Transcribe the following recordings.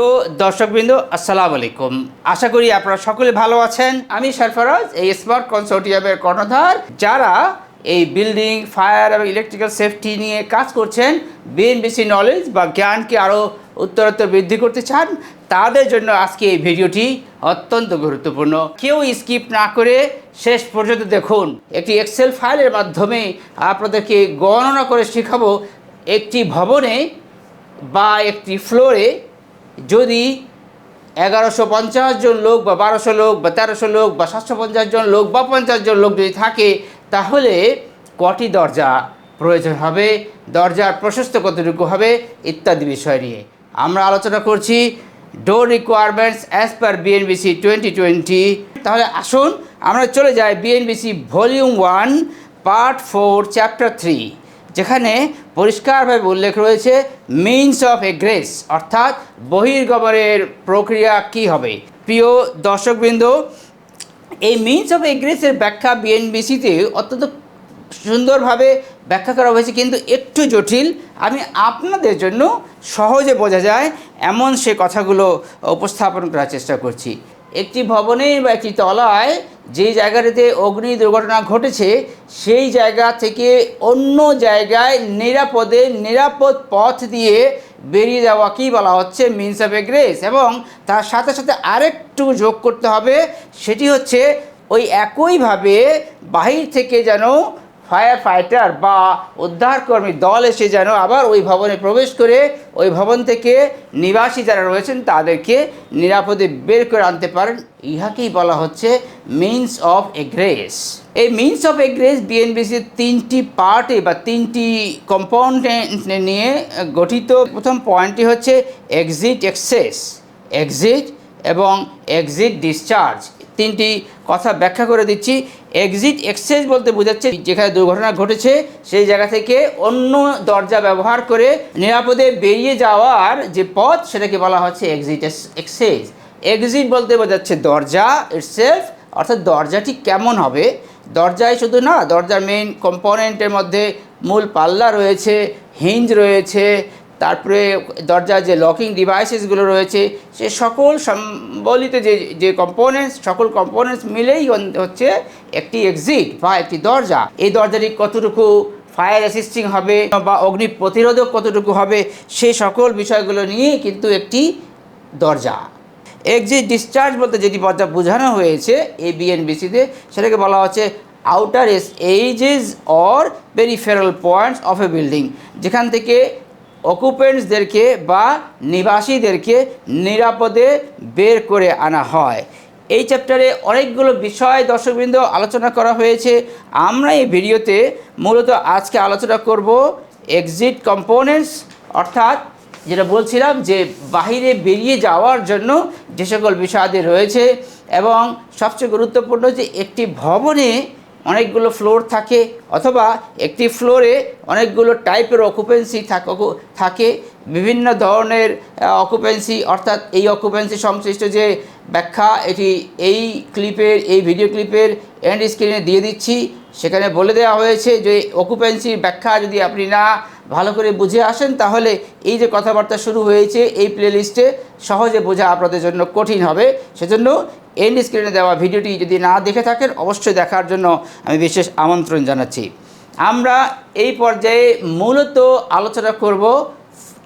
প্রিয় দর্শকবৃন্দ, আসসালামু আলাইকুম। আশা করি আপনারা সকলে ভালো আছেন। আমি সরফরাজ, এই স্মার্ট কনসোর্টিয়ামের কর্ণধার, যারা এই বিল্ডিং, ফায়ার এবং ইলেকট্রিক্যাল সেফটি নিয়ে কাজ করছেন, বিএনবিসি নলেজ বা জ্ঞানকে আরও উত্তরোত্তর বৃদ্ধি করতে চান, তাদের জন্য আজকে এই ভিডিওটি অত্যন্ত গুরুত্বপূর্ণ। কেউ স্কিপ না করে শেষ পর্যন্ত দেখুন। একটি এক্সেল ফাইলের মাধ্যমে আপনাদেরকে গণনা করে শেখাবো, একটি ভবনে বা একটি ফ্লোরে যদি এগারোশো পঞ্চাশ জন লোক বা বারোশো লোক বা তেরোশো লোক বা সাতশো পঞ্চাশ জন লোক বা পঞ্চাশ জন লোক যদি থাকে, তাহলে কটি দরজা প্রয়োজন হবে? দরজার প্রশস্ত কতটুকু হবে? ইত্যাদি বিষয় নিয়ে আমরা আলোচনা করছি। Door requirements as per BNBC twenty twenty তাহলে আসুন আমরা চলে যাই BNBC volume one part four chapter three যেখানে পরিষ্কারভাবে উল্লেখ রয়েছে মিনস অফ এগ্রেস অর্থাৎ বহির্গমনের প্রক্রিয়া কি হবে? প্রিয় দর্শকবৃন্দ, এই মিনস অফ এগ্রেসের ব্যাখ্যা বিএনবিসিতে অত্যন্ত সুন্দরভাবে ব্যাখ্যা করা হয়েছে, কিন্তু একটু জটিল। আমি আপনাদের জন্য সহজে বোঝা যায় এমন সে কথাগুলো উপস্থাপন করার চেষ্টা করছি। একটি ভবনে বা একটি তলায় যে জায়গাটিতে অগ্নি দুর্ঘটনা ঘটেছে, সেই জায়গা থেকে অন্য জায়গায় নিরাপদে, নিরাপদ পথ দিয়ে বেরিয়ে যাওয়া কি বলা হচ্ছে মিনস অফ এগ্রেস এবং তার সাথে সাথে আরেকটু যোগ করতে হবে, সেটি হচ্ছে ওই একইভাবে বাহির থেকে যেন ফায়ার ফাইটার বা উদ্ধারকর্মী দল এসে যেন আবার ওই ভবনে প্রবেশ করে, ওই ভবন থেকে নিবাসী যারা রয়েছেন তাদেরকে নিরাপদে বের করে আনতে পারেন। ইহাকেই বলা হচ্ছে মিনস অফ এগ্রেস এই মিনস অফ এগ্রেস বিএনবিসির তিনটি পার্টে বা তিনটি কম্পাউন্ডেন্ট নিয়ে গঠিত। প্রথম পয়েন্টটি হচ্ছে এক্সিট এক্সেস এক্সিট এবং এক্সিট ডিসচার্জ তিনটি কথা ব্যাখ্যা করে দিচ্ছি। এক্সিট এক্সেস বলতে বোঝাচ্ছে যেখানে দুর্ঘটনা ঘটেছে, সেই জায়গা থেকে অন্য দরজা ব্যবহার করে নিরাপদে বেরিয়ে যাওয়ার যে পথ, সেটাকে বলা হচ্ছে এক্সিট এক্সেস এক্সিট বলতে বোঝাচ্ছে দরজা ইটসেলফ অর্থাৎ দরজাটি কেমন হবে। দরজায় শুধু না, দরজার মেইন কম্পোনেন্টের মধ্যে মূল পাল্লা রয়েছে হিঞ্জ রয়েছে তারপরে দরজার যে লকিং ডিভাইসেসগুলো রয়েছে, সে সকল সম্বলিত যে যে কম্পোনেন্টস সকল কম্পোনেন্টস মিলেই হচ্ছে একটি এক্সিট বা একটি দরজা। এই দরজাটি কতটুকু ফায়ার অ্যাসিস্টিং হবে বা অগ্নি প্রতিরোধক কতটুকু হবে, সে সকল বিষয়গুলো নিয়ে কিন্তু একটি দরজা। এক্সিট ডিসচার্জ বলতে যেটি বোঝানো হয়েছে এই বিএনবিসিতে সেটাকে বলা হচ্ছে outer S edges or peripheral points of a building যেখান থেকে অকুপেন্টসদেরকে বা নিবাসীদেরকে নিরাপদে বের করে আনা হয়। এই চ্যাপ্টারে অনেকগুলো বিষয় দর্শকবৃন্দ আলোচনা করা হয়েছে। আমরা এই ভিডিওতে মূলত আজকে আলোচনা করব এক্সিট কম্পোনেন্টস অর্থাৎ যেটা বলছিলাম যে বাহিরে বেরিয়ে যাওয়ার জন্য যে সকল বিষয়াদি রয়েছে এবং সবচেয়ে গুরুত্বপূর্ণ যে একটি ভবনে অনেকগুলো ফ্লোর থাকে, অথবা একটি ফ্লোরে অনেকগুলো টাইপের অকুপেন্সি থাকে বিভিন্ন ধরনের অকুপেন্সি অর্থাৎ এই অকুপেন্সি সংশ্লিষ্ট যে ব্যাখ্যা, এটি এই ক্লিপের এই ভিডিও ক্লিপের এন্ড স্ক্রিনে দিয়ে দিচ্ছি। সেখানে বলে দেওয়া হয়েছে যে অকুপেন্সির ব্যাখ্যা যদি আপনি না ভালো করে বুঝে আসেন, তাহলে এই যে কথাবার্তা শুরু হয়েছে, এই প্লেলিস্টে সহজে বোঝা আপনাদের জন্য কঠিন হবে। সেজন্য এন্ড স্ক্রিনে দেওয়া ভিডিওটি যদি না দেখে থাকেন, অবশ্যই দেখার জন্য আমি বিশেষ আমন্ত্রণ জানাচ্ছি। আমরা এই পর্যায়ে মূলত আলোচনা করব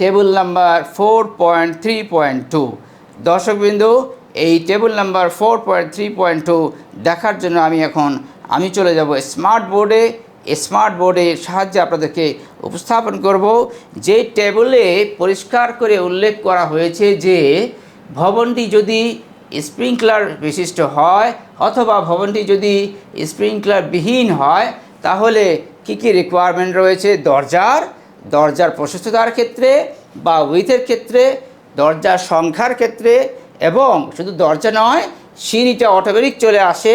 table number four point three point two দর্শকবিন্দু, এই table number four point three point two দেখার জন্য আমি এখন, আমি চলে যাব স্মার্ট বোর্ডে স্মার্ট বোর্ডের সাহায্যে আপনাদেরকে উপস্থাপন করব। যে টেবিলে পরিষ্কার করে উল্লেখ করা হয়েছে যে, ভবনটি যদি স্প্রিংকলার বিশিষ্ট হয়, অথবা ভবনটি যদি স্প্রিংকলার বিহীন হয়, তাহলে কী কী রিকোয়ারমেন্ট রয়েছে? দরজার দরজার প্রশস্ততার ক্ষেত্রে বা উইথের ক্ষেত্রে, দরজার সংখ্যার ক্ষেত্রে, এবং শুধু দরজা নয়, সিঁড়িটা অটোমেটিক চলে আসে।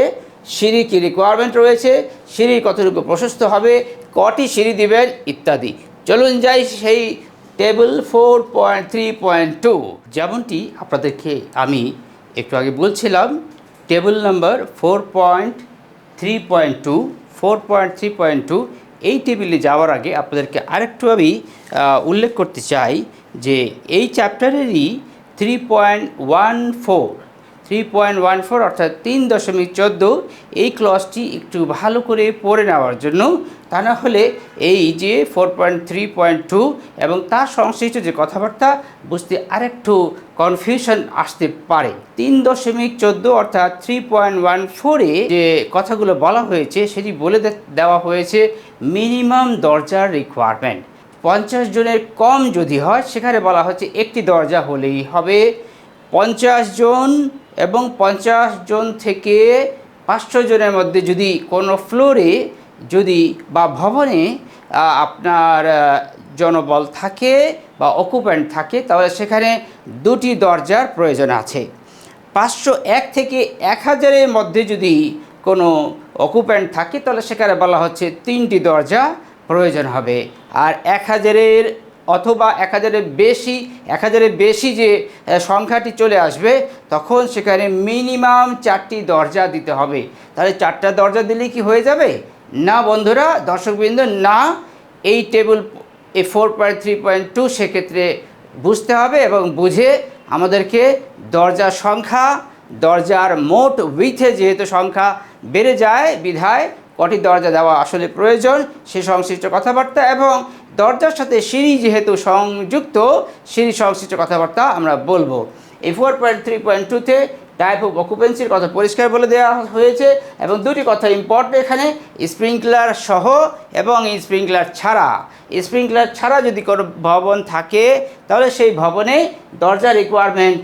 সিঁড়ি কী রিকোয়ারমেন্ট রয়েছে? সিঁড়ি কতটুকু প্রশস্ত হবে? কটি সিঁড়ি দিবেন? ইত্যাদি। চলুন যাই সেই table four point three point two যেমনটি আপনাদেরকে আমি একটু আগে বলছিলাম table number four point three point two four point three point two এই টেবিলে যাওয়ার আগে আপনাদেরকে আরেকটু আমি উল্লেখ করতে চাই যে এই চ্যাপ্টারেরই three point one four three point one four অর্থাৎ তিন দশমিক চোদ্দ, এই ক্লসটি একটু ভালো করে পড়ে নেওয়ার জন্য, তা না হলে এই যে four point three point two এবং তার সংশ্লিষ্ট যে কথাবার্তা, বুঝতে আরেকটু কনফিউশন আসতে পারে। তিন দশমিক চোদ্দ অর্থাৎ থ্রি পয়েন্ট ওয়ান ফোরে যে কথাগুলো বলা হয়েছে, সেটি বলে দেওয়া হয়েছে মিনিমাম দরজার রিকোয়ারমেন্ট পঞ্চাশ জনের কম যদি হয়, সেখানে বলা হচ্ছে একটি দরজা হলেই হবে। পঞ্চাশ জন এবং পঞ্চাশ জন থেকে পাঁচশো জনের মধ্যে যদি কোনো ফ্লোরে যদি বা ভবনে আপনার জনবল থাকে বা অকুপ্যান্ট থাকে, তাহলে সেখানে দুটি দরজার প্রয়োজন আছে। পাঁচশো এক থেকে এক হাজারের মধ্যে যদি কোনো অকুপ্যান্ট থাকে, তাহলে সেখানে বলা হচ্ছে তিনটি দরজা প্রয়োজন হবে। আর এক হাজারের অথবা এক হাজারের বেশি, এক হাজারের বেশি যে সংখ্যাটি চলে আসবে, তখন সেখানে মিনিমাম চারটি দরজা দিতে হবে। তাহলে চারটা দরজা দিলে কি হয়ে যাবে? না বন্ধুরা, দর্শকবৃন্দ, না, এই টেবিল এই four point three point two সেক্ষেত্রে বুঝতে হবে এবং বুঝে আমাদেরকে দরজার সংখ্যা, দরজার মোট উইথে যেহেতু সংখ্যা বেড়ে যায়, বিধায় কটি দরজা দেওয়া আসলে প্রয়োজন, সে সংশ্লিষ্ট কথাবার্তা এবং দরজার সাথে সিঁড়ি যেহেতু সংযুক্ত, সিঁড়ি সংশ্লিষ্ট কথাবার্তা আমরা বলব। এই ফোর পয়েন্ট থ্রি পয়েন্ট টুতে টাইপ অফ অকুপেন্সির কথা পরিষ্কার বলে দেওয়া হয়েছে এবং দুটি কথা ইম্পর্টেন্ট এখানে স্প্রিংকলার সহ এবং স্প্রিংকলার ছাড়া। স্প্রিংকলার ছাড়া যদি কোনো ভবন থাকে, তাহলে সেই ভবনে দরজা রিকোয়ারমেন্ট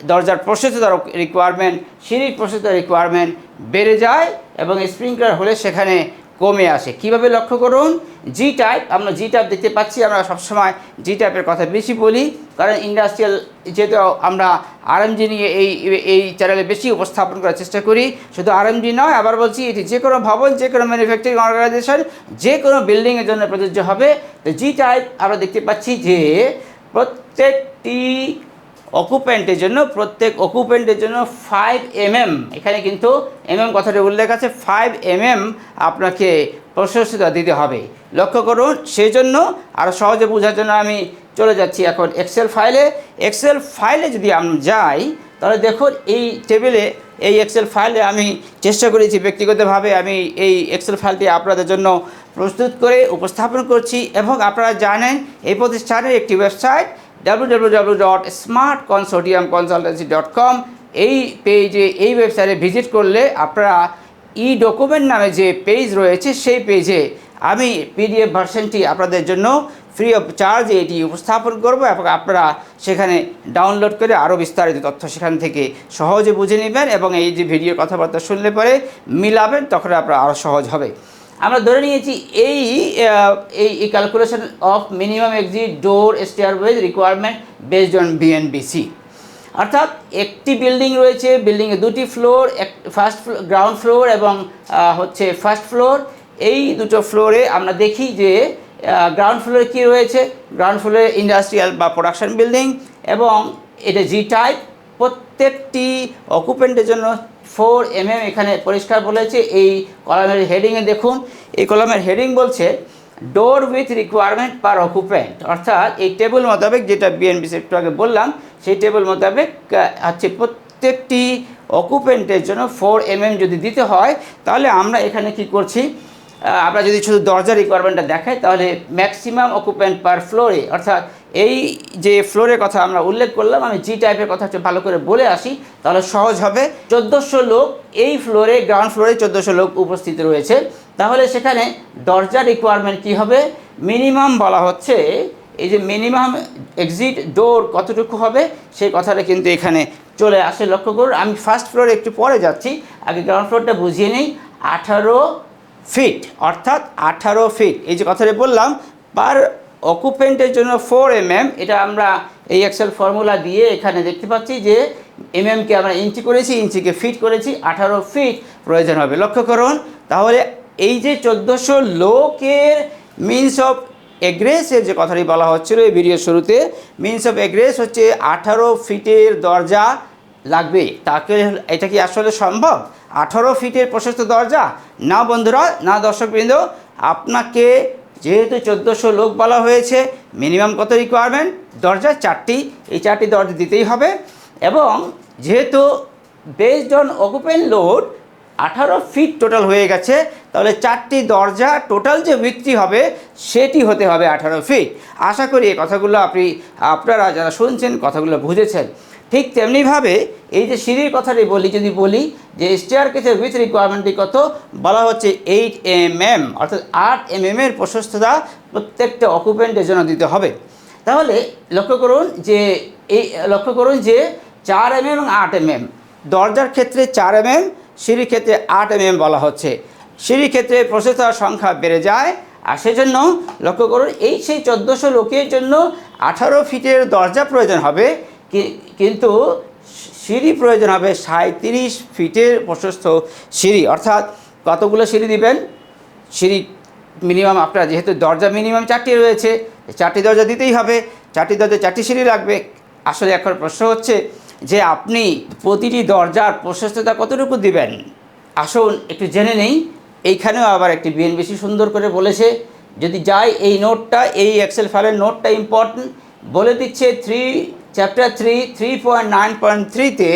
দরজার প্রসেসর রিকোয়ারমেন্ট সিঁড়ির প্রসেসর রিকোয়ারমেন্ট বেড়ে যায় এবং স্প্রিংকলার হলে সেখানে কমে আসে। কীভাবে লক্ষ্য করুন? জি টাইপ আমরা জি টাইপ দেখতে পাচ্ছি, আমরা সবসময় জি টাইপের কথা বেশি বলি, কারণ ইন্ডাস্ট্রিয়াল যেহেতু আমরা আরএমজি নিয়ে এই এই চ্যানেলে বেশি উপস্থাপন করার চেষ্টা করি, শুধু আরএমজি নয়, আবার বলছি এটি যে কোনো ভবন, যে কোনো ম্যানুফ্যাকচারিং অর্গানাইজেশন যে কোনো বিল্ডিংয়ের জন্য প্রযোজ্য হবে। তো জি টাইপ আমরা দেখতে পাচ্ছি যে, প্রত্যেকটি অকুপেন্টের জন্য, প্রত্যেক অকুপেন্টের জন্য ফাইভ এমএম এখানে কিন্তু এমএম কথাটি উল্লেখ আছে ফাইভ এমএম আপনাকে প্রশস্ততা দিতে হবে। লক্ষ্য করুন সেই জন্য আরও সহজে বোঝার জন্য আমি চলে যাচ্ছি এখন এক্সেল ফাইলে এক্সেল ফাইলে যদি আমি যাই, তাহলে দেখুন এই টেবিলে এই এক্সেল ফাইলে আমি চেষ্টা করেছি ব্যক্তিগতভাবে আমি এই এক্সেল ফাইলটি আপনাদের জন্য প্রস্তুত করে উপস্থাপন করছি এবং আপনারা জানেন, এই প্রতিষ্ঠানের একটি ওয়েবসাইট www.smartconsortiumconsultancy.com এই পেজে এই ওয়েবসাইটে ভিজিট করলে আপনারা ই ডকুমেন্ট নামে যে পেজ রয়েছে, সেই পেজে আমি পিডিএফ ভার্সনটি আপনাদের জন্য ফ্রি অফ চার্জে এটি উপস্থাপন করব এবং আপনারা সেখানে ডাউনলোড করে আরও বিস্তারিত তথ্য সেখান থেকে সহজে বুঝে নেবেন এবং এই যে ভিডিও কথাবার্তা শুনলে পরে মিলাবেন, তখন আপনার আরও সহজ হবে। আমরা ধরে নিয়েছি এই এই calculation of minimum exit door stairways requirement based on BNBC অর্থাৎ একটি বিল্ডিং রয়েছে বিল্ডিংয়ে দুটি ফ্লোর এক ফার্স্ট গ্রাউন্ড ফ্লোর এবং হচ্ছে ফার্স্ট ফ্লোর এই দুটো ফ্লোরে আমরা দেখি যে গ্রাউন্ড ফ্লোরে কী রয়েছে? গ্রাউন্ড ফ্লোরে ইন্ডাস্ট্রিয়াল বা প্রোডাকশন বিল্ডিং এবং এটা জি টাইপ প্রত্যেকটি অকুপেন্টের জন্য ফোর এম এখানে পরিষ্কার বলেছে। এই কলামের হেডিংয়ে দেখুন। এই কলামের হেডিং বলছে door width requirement per occupant অর্থাৎ এই টেবিল মোতাবেক যেটা বিএনবিসি একটু আগে বললাম, সেই টেবিল মোতাবেক হচ্ছে প্রত্যেকটি অকুপেন্টের জন্য ফোর এম যদি দিতে হয়, তাহলে আমরা এখানে কি করছি? আমরা যদি শুধু দরজা রিকোয়ারমেন্টটা দেখাই, তাহলে ম্যাক্সিমাম অকুপেন্ট পার ফ্লোরে অর্থাৎ এই যে ফ্লোরের কথা আমরা উল্লেখ করলাম, আমি জি টাইপের কথা ভালো করে বলে আসি, তাহলে সহজ হবে। চোদ্দোশো লোক এই ফ্লোরে গ্রাউন্ড ফ্লোরে চোদ্দোশো লোক উপস্থিত রয়েছে। তাহলে সেখানে দরজা রিকোয়ারমেন্ট কি হবে? মিনিমাম বলা হচ্ছে, এই যে মিনিমাম এক্সিট ডোর কতটুকু হবে, সেই কথাটা কিন্তু এখানে চলে আসে, লক্ষ্য করুন। আমি ফার্স্ট ফ্লোরে একটু পরে যাচ্ছি, আগে গ্রাউন্ড ফ্লোরটা বুঝিয়ে নিই। আঠারো ফিট অর্থাৎ আঠারো ফিট এই যে কথাটা বললাম পার অকুপেন্টের জন্য ফোর এম এটা আমরা এই এক্সেল ফর্মুলা দিয়ে এখানে দেখতে পাচ্ছি যে এমএমকে আমরা ইঞ্চি করেছি ইঞ্চিকে ফিট করেছি, আঠারো ফিট প্রয়োজন হবে। লক্ষ্য করুন, তাহলে এই যে চোদ্দোশো লোকের মিনস অফ এগ্রেসের যে কথাটি বলা হচ্ছিল এই ভিডিও শুরুতে মিনস অফ এগ্রেস হচ্ছে আঠারো ফিটের দরজা লাগবে। তাকে এটা কি আসলে সম্ভব? আঠারো ফিটের প্রশস্ত দরজা? না বন্ধুরা, না দর্শকবৃন্দ, আপনাকে যেহেতু চোদ্দোশো লোক বলা হয়েছে মিনিমাম কত রিকোয়ারমেন্ট দরজা চারটি। এই চারটি দরজা দিতেই হবে। এবং যেহেতু বেসড অন অকুপেন লোড আঠারো ফিট টোটাল হয়ে গেছে, তাহলে চারটি দরজা টোটাল যে বিক্রি হবে, সেটি হতে হবে আঠারো ফিট আশা করি এই কথাগুলো আপনি, আপনারা যারা শুনছেন, কথাগুলো বুঝেছেন। ঠিক তেমনিভাবে এই যে সিঁড়ির কথাটি বলি, যদি বলি যে স্টেয়ার কেসের উইথ রিকোয়ারমেন্টটি কত, বলা হচ্ছে এইট এম এম অর্থাৎ আট এম এম এর প্রশস্ততা প্রত্যেকটা অকুপেন্টের জন্য দিতে হবে। তাহলে লক্ষ্য করুন যে এই, লক্ষ্য করুন যে চার এম এবং আট এম এম দরজার ক্ষেত্রে চার এম এম সিঁড়ির ক্ষেত্রে আট এম এম বলা হচ্ছে। সিঁড়ির ক্ষেত্রে প্রসেসর সংখ্যা বেড়ে যায়, আর সেজন্য লক্ষ্য করুন এই সেই চোদ্দোশো লোকের জন্য আঠারো ফিটের দরজা প্রয়োজন হবে কিন্তু সিঁড়ি প্রয়োজন হবে সাঁত্রিশ ফিটের প্রশস্ত সিঁড়ি। অর্থাৎ কতগুলো সিঁড়ি দিবেন? সিঁড়ি মিনিমাম আপনার যেহেতু দরজা মিনিমাম চারটি রয়েছে চারটি দরজা দিতেই হবে। চারটি দরজা, চারটি সিঁড়ি লাগবে। আসলে এখন প্রশ্ন হচ্ছে যে আপনি প্রতিটি দরজার প্রশস্ততা কতটুকু দিবেন? আসুন একটু জেনে নেই। এইখানেও আবার একটি বিএনবিসি সুন্দর করে বলেছে, যদি যাই এই নোটটা, এই এক্সেল ফাইলের নোটটা ইম্পর্টেন্ট বলে দিচ্ছে three chapter three three point nine point থ্রিতে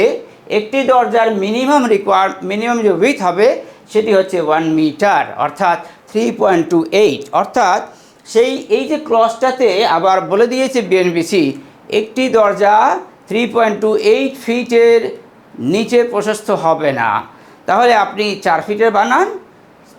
একটি দরজার মিনিমাম রিকোয়ার মিনিমাম যে উইথ হবে, সেটি হচ্ছে ওয়ান মিটার অর্থাৎ থ্রি পয়েন্ট টু এইট অর্থাৎ সেই, এই যে ক্লসটাতে আবার বলে দিয়েছে বিএনবিসি একটি দরজা থ্রি পয়েন্ট টু এইট ফিটের নিচে প্রশস্ত হবে না। তাহলে আপনি চার ফিটের বানান,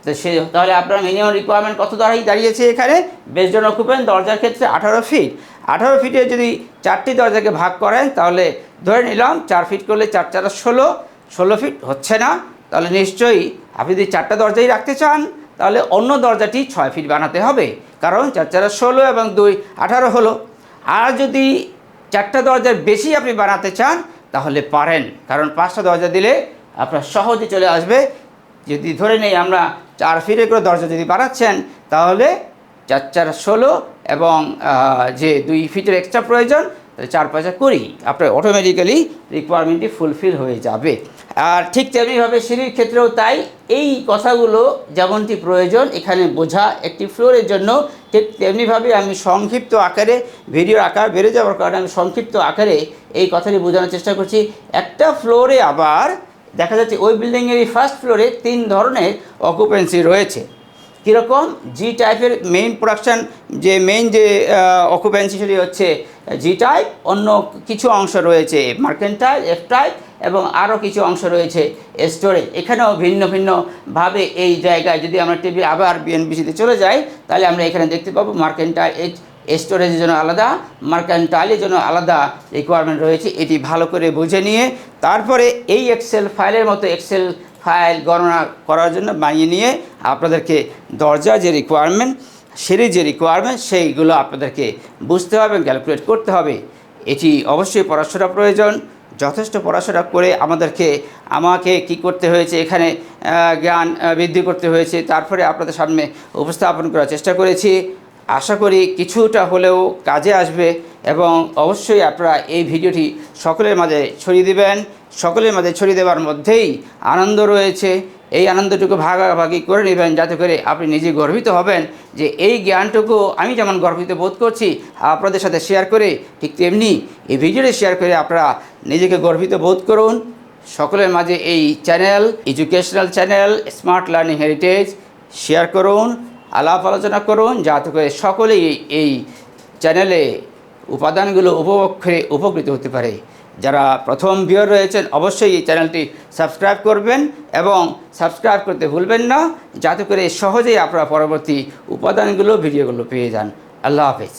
তো সে, তাহলে আপনার মিনিমাম রিকোয়ারমেন্ট কত দাঁড়াই দাঁড়িয়েছে এখানে? বেসজন অকুপেন দরজার ক্ষেত্রে আঠারো ফিট। আঠারো ফিটে যদি চারটি দরজাকে ভাগ করেন তাহলে ধরে নিলাম চার ফিট করলে চার চার ষোলো ষোলো ফিট হচ্ছে না। তাহলে নিশ্চয়ই আপনি যদি চারটা দরজাই রাখতে চান, তাহলে অন্য দরজাটি ছয় ফিট বানাতে হবে। কারণ চার চার ষোলো এবং দুই আঠারো হলো। আর যদি চারটা দরজার বেশি আপনি বানাতে চান, তাহলে পারেন। কারণ পাঁচটা দরজা দিলে আপনার সহজে চলে আসবে। যদি ধরে নেই আমরা চার ফিরে করে দরজা যদি বাড়াচ্ছেন তাহলে চার চার ষোলো এবং যে দুই ফিটের এক্সট্রা প্রয়োজন, তাহলে চার পয়সা করি আপনার অটোমেটিক্যালি রিকোয়ারমেন্টটি ফুলফিল হয়ে যাবে। আর ঠিক তেমনিভাবে সিঁড়ির ক্ষেত্রেও তাই। এই কথাগুলো যেমনটি প্রয়োজন, এখানে বোঝা একটি ফ্লোরের জন্য। ঠিক তেমনিভাবে আমি সংক্ষিপ্ত আকারে ভিডিওর আকার বেড়ে যাওয়ার কারণে আমি সংক্ষিপ্ত আকারে এই কথাটি বোঝানোর চেষ্টা করছি। একটা ফ্লোরে আবার দেখা যাচ্ছে ওই বিল্ডিংয়েরই ফার্স্ট ফ্লোরে তিন ধরনের অকুপেন্সি রয়েছে। কীরকম? জি টাইপের মেইন প্রোডাকশান যে মেইন যে অকুপেন্সি সেটি হচ্ছে জি টাইপ অন্য কিছু অংশ রয়েছে মার্কেন্টাইল এফ টাইপ এবং আরও কিছু অংশ রয়েছে স্টোরেজ এখানেও ভিন্ন ভিন্নভাবে এই জায়গায় যদি আমরা টিভি আবার বিএনবিসিতে চলে যাই, তাহলে আমরা এখানে দেখতে পাবো মার্কেন্টাইল এইচ স্টোরেজের জন্য আলাদা মার্কেন্টাইলের জন্য আলাদা রিকোয়ারমেন্ট রয়েছে। এটি ভালো করে বুঝে নিয়ে, তারপরে এই এক্সেল ফাইলের মতো এক্সেল ফাইল গণনা করার জন্য বানিয়ে নিয়ে আপনাদেরকে দরজা যে রিকোয়ারমেন্ট সিঁড়ির যে রিকোয়ারমেন্ট সেইগুলো আপনাদেরকে বুঝতে হবে ক্যালকুলেট করতে হবে। এটি অবশ্যই পড়াশোনা প্রয়োজন। যথেষ্ট পড়াশোনা করে আমাদেরকে, আমাকে কি করতে হয়েছে, এখানে জ্ঞান বৃদ্ধি করতে হয়েছে, তারপরে আপনাদের সামনে উপস্থাপন করার চেষ্টা করেছি। আশা করি কিছুটা হলেও কাজে আসবে। এবং অবশ্যই আপনারা এই ভিডিওটি সকলের মাঝে ছড়িয়ে দিবেন। সকলের মাঝে ছড়িয়ে দেওয়ার মধ্যেই আনন্দ রয়েছে। এই আনন্দটুকু ভাগাভাগি করে নেবেন যাতে করে আপনি নিজে গর্বিত হবেন যে এই জ্ঞানটুকু আমি যেমন গর্বিত বোধ করছি, আপনাদের সাথে শেয়ার করে ঠিক তেমনি এই ভিডিওটি শেয়ার করে আপনারা নিজেকে গর্বিত বোধ করুন। সকলের মাঝে এই channel educational channel smart learning heritage share করুন। আলাপ আলোচনা করুন যাতে করে সকলেই এই- চ্যানেলে উপাদানগুলো উপভোগ করে উপকৃত হতে পারে। যারা প্রথম ভিওর রয়েছেন, অবশ্যই এই চ্যানেলটি সাবস্ক্রাইব করবেন এবং সাবস্ক্রাইব করতে ভুলবেন না, যাতে করে সহজেই আপনারা পরবর্তী উপাদানগুলো, ভিডিওগুলো পেয়ে যান। আল্লাহ হাফেজ।